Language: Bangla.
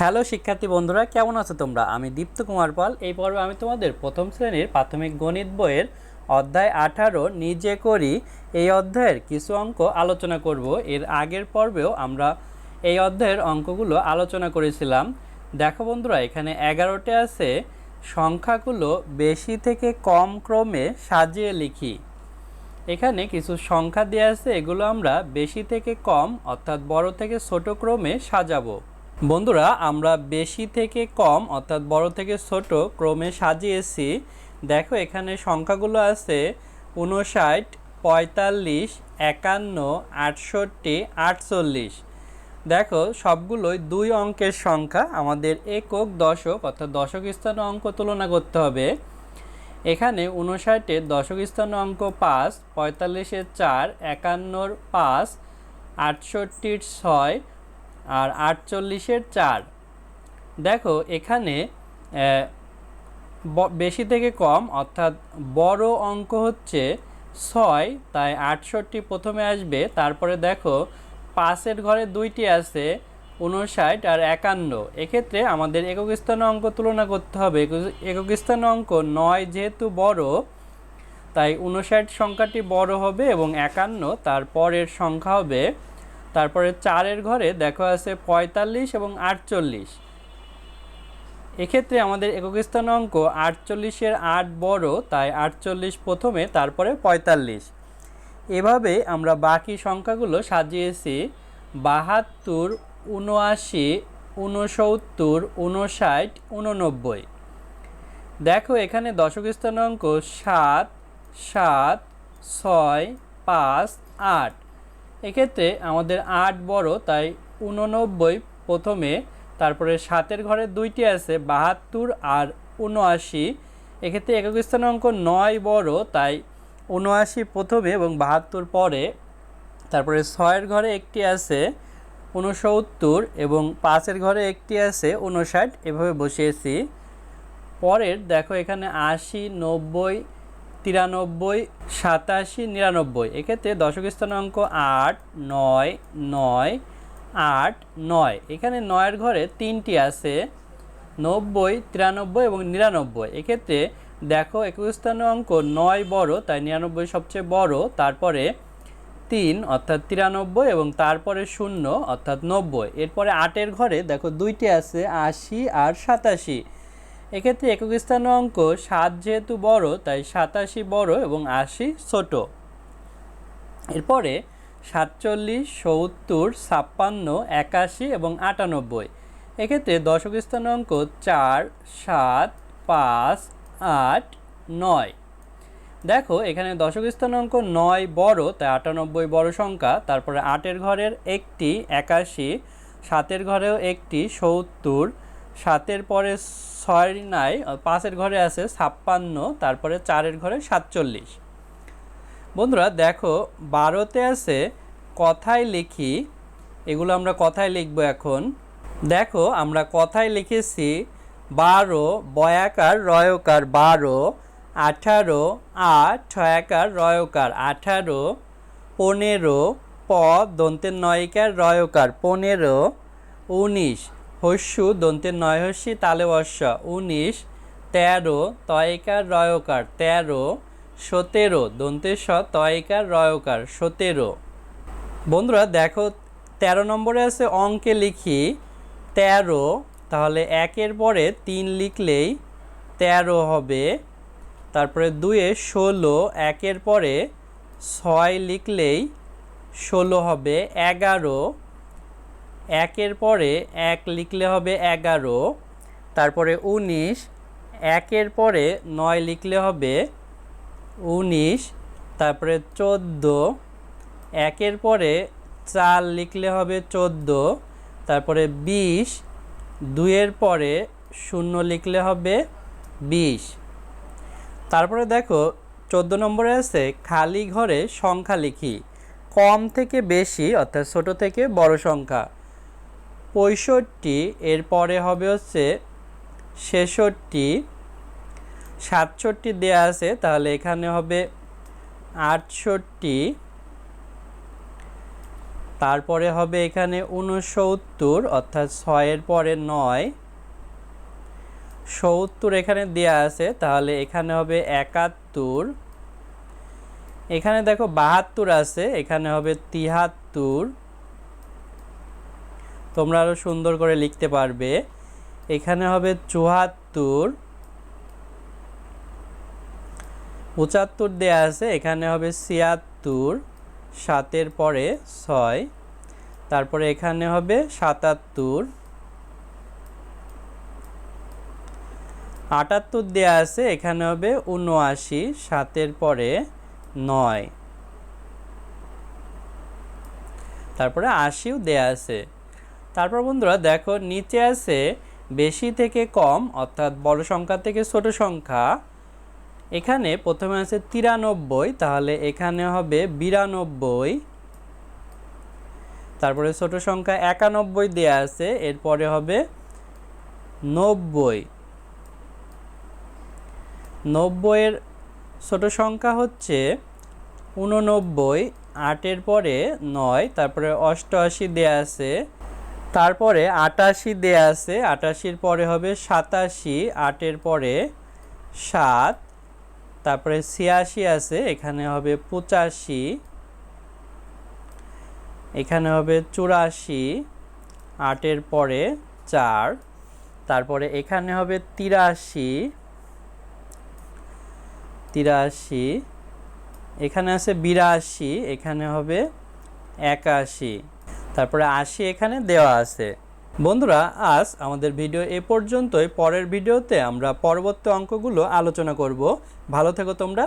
হ্যালো শিক্ষার্থী বন্ধুরা, কেমন আছো তোমরা? আমি দীপ্ত কুমার পাল। এই পর্বে আমি তোমাদের প্রথম শ্রেণির প্রাথমিক গণিত বইয়ের অধ্যায় আঠারো, নিজে করি, এই অধ্যায়ের কিছু অঙ্ক আলোচনা করব। এর আগের পর্বেও আমরা এই অধ্যায়ের অঙ্কগুলো আলোচনা করেছিলাম। দেখো বন্ধুরা, এখানে এগারোটে আছে, সংখ্যাগুলো বেশি থেকে কম ক্রমে সাজিয়ে লিখি। এখানে কিছু সংখ্যা দেওয়া আছে, এগুলো আমরা বেশি থেকে কম, অর্থাৎ বড় থেকে ছোট ক্রমে সাজাবো। বন্ধুরা, আমরা বেশি থেকে কম অর্থাৎ বড় থেকে ছোট ক্রমে সাজিয়েছি। দেখো, এখানে সংখ্যাগুলো আছে উনষাট, পঁয়তাল্লিশ, একান্ন, আটষট্টি, আটচল্লিশ। দেখো, সবগুলোই দুই অঙ্কের সংখ্যা। আমাদের একক দশক অর্থাৎ দশক স্থানে অঙ্ক তুলনা করতে হবে। এখানে উনষাটের দশক স্থান অঙ্ক পাঁচ, পঁয়তাল্লিশের চার, একান্নর পাঁচ, আটষট্টির ছয় আর আটচল্লিশের চার। দেখো, এখানে বেশি থেকে কম, অর্থাৎ বড় অঙ্ক হচ্ছে ছয়, তাই আটষট্টি প্রথমে আসবে। তারপরে দেখো, পাঁচের ঘরে দুইটি আছে উনষাট আর একান্ন। এক্ষেত্রে আমাদের একক স্থান অঙ্ক তুলনা করতে হবে। একক স্থান অঙ্ক নয় যেহেতু বড়, তাই উনষাট সংখ্যাটি বড় হবে এবং একান্ন, তার পরের সংখ্যা হবে তারপরে চারের ঘরে দেখো আছে পঁয়তাল্লিশ এবং আটচল্লিশ। এক্ষেত্রে আমাদের একক স্থান অঙ্ক আটচল্লিশের আট বড়, তাই আটচল্লিশ প্রথমে, তারপরে পঁয়তাল্লিশ। এভাবে আমরা বাকি সংখ্যাগুলো সাজিয়েছি, বাহাত্তর, উনআশি, উনসত্তর, উনষাট, উননব্বই। দেখো এখানে দশক স্থান অঙ্ক সাত সাত, ছয়, পাঁচ, আট। এক্ষেত্রে আমাদের আট বড়, তাই উননব্বই প্রথমে, তারপরে সাতের ঘরে দুইটি আছে, বাহাত্তর আর উনআশি এক্ষেত্রে একক স্থান অঙ্ক নয় বড়, তাই উনআশি প্রথমে এবং বাহাত্তর পরে। তারপরে ছয়ের ঘরে একটি আছে উনসত্তর এবং পাঁচের ঘরে একটি আছে উনষাট এভাবে বসিয়েছি। পরের, দেখো এখানে আশি, নব্বই তিরানব্বই, সাতাশি, নিরানব্বই। এক্ষেত্রে দশক স্থান অঙ্ক আট, নয় নয়, আট, নয়। এখানে নয়ের ঘরে তিনটি আছে, নব্বই, তিরানব্বই এবং নিরানব্বই। এক্ষেত্রে দেখো একুশ স্থান অঙ্ক নয় বড়, তাই নিরানব্বই সবচেয়ে বড়, তারপরে তিন, অর্থাৎ তিরানব্বই এবং তারপরে শূন্য, অর্থাৎ নব্বই। এরপরে আটের ঘরে দেখো দুইটি আছে, আশি আর সাতাশি। এক্ষেত্রে একক স্থান অঙ্ক সাত যেহেতু বড়, তাই সাতাশি বড় এবং আশি ছোট। এরপরে সাতচল্লিশ, সত্তর, ছাপ্পান্ন, একাশি এবং আটানব্বই। এক্ষেত্রে দশক স্থান অঙ্ক চার, সাত, পাঁচ, আট, নয়। দেখো, এখানে দশক স্থান অঙ্ক নয় বড়, তাই আটানব্বই বড় সংখ্যা। তারপরে আটের ঘরের একটি, একাশি, সাতের ঘরেও একটি, সত্তর সাতের পরে ছয় নাই পাঁচের ঘরে আছে ছাপ্পান্ন, তারপরে চারের ঘরে সাতচল্লিশ। বন্ধুরা, দেখো, বারোতে আছে কথায় লিখি, এগুলো আমরা কথায় লিখব এখন। দেখো, আমরা কথায় লিখেছি বারো, বয়াকার, রয়কার, বারো, আঠারো, আট, ছয়াকার, রয়কার, আঠারো, পনেরো, প, দন্তের নয়কার, রয়কার, পনেরো, উনিশ হস্যু দন্তের নয় হস্যি তালে বর্ষা উনিশ, তেরো, তয়কার রয়কার, তেরো, সতেরো, দন্তের স তয়কার রয়কার, সতেরো। বন্ধুরা, দেখো, তেরো নম্বরে আছে অঙ্কে লিখি, তেরো, তাহলে একের পরে তিন লিখলেই তেরো হবে। তারপরে দুয়ে ষোলো, একের পরে ছয় লিখলেই ষোলো হবে, এগারো একের পরে এক লিখলে হবে এগারো, তারপরে উনিশ, একের পরে নয় লিখলে হবে উনিশ, তারপরে চোদ্দ, একের পরে চার লিখলে হবে চোদ্দ, তারপরে বিশ, দুইয়ের পরে শূন্য লিখলে হবে বিশ। তারপরে দেখো, চোদ্দ নম্বরে আছে, খালি ঘরে সংখ্যা লিখি। কম থেকে বেশি, অর্থাৎ ছোট থেকে বড় সংখ্যা। পঁয়ষট্টি এর পরে হবে হচ্ছে ছেষট্টি। সাতষট্টি দেয়া আছে, তাহলে এখানে হবে আটষট্টি। তারপরে হবে এখানে উনসত্তর অর্থাৎ ছয়ের পরে নয়। সত্তর এখানে দেয়া আছে, তাহলে এখানে হবে একাত্তর। এখানে দেখো বাহাত্তর আছে, এখানে হবে তিহাত্তর। তোমরা আরও সুন্দর করে লিখতে পারবে। এখানে হবে চুয়াত্তর। পঁচাত্তর দেয়া আছে, এখানে হবে ছিয়াত্তর। সাতের পরে ছয়। তারপরে এখানে হবে সাতাত্তর। আটাত্তর দেয়া আছে, এখানে হবে উনআশি সাতের পরে নয়। তারপরে আশিও দেয়া আছে। তারপর বন্ধুরা দেখো নিচে আছে বেশি থেকে কম, অর্থাৎ বড় সংখ্যা থেকে ছোট সংখ্যা। এখানে প্রথমে আছে তিরানব্বই, তাহলে এখানে হবে বিরানব্বই। তারপরে ছোট সংখ্যা একানব্বই দেয়া আছে, এরপরে হবে নব্বই। নব্বইয়ের ছোট সংখ্যা হচ্ছে উননব্বই, আটের পরে নয়, তারপরে অষ্টআশি দেয়া আছে। তারপরে আটাশি দেয়া আছে, আটাশির পরে হবে সাতাশি, আটের পরে সাত, তারপরে ছিয়াশি আছে, এখানে হবে পঁচাশি, এখানে হবে চুরাশি, আটের পরে চার, তারপরে এখানে হবে তিরাশি তিরাশি, এখানে আছে বিরাশি, এখানে হবে একাশি। তারপরে আশি এখানে, দেওয়া আছে। বন্ধুরা, আজ আমাদের ভিডিও এ পর্যন্তই। পরের ভিডিওতে আমরা পরবর্তী অঙ্কগুলো আলোচনা করব। ভালো থেকো তোমরা।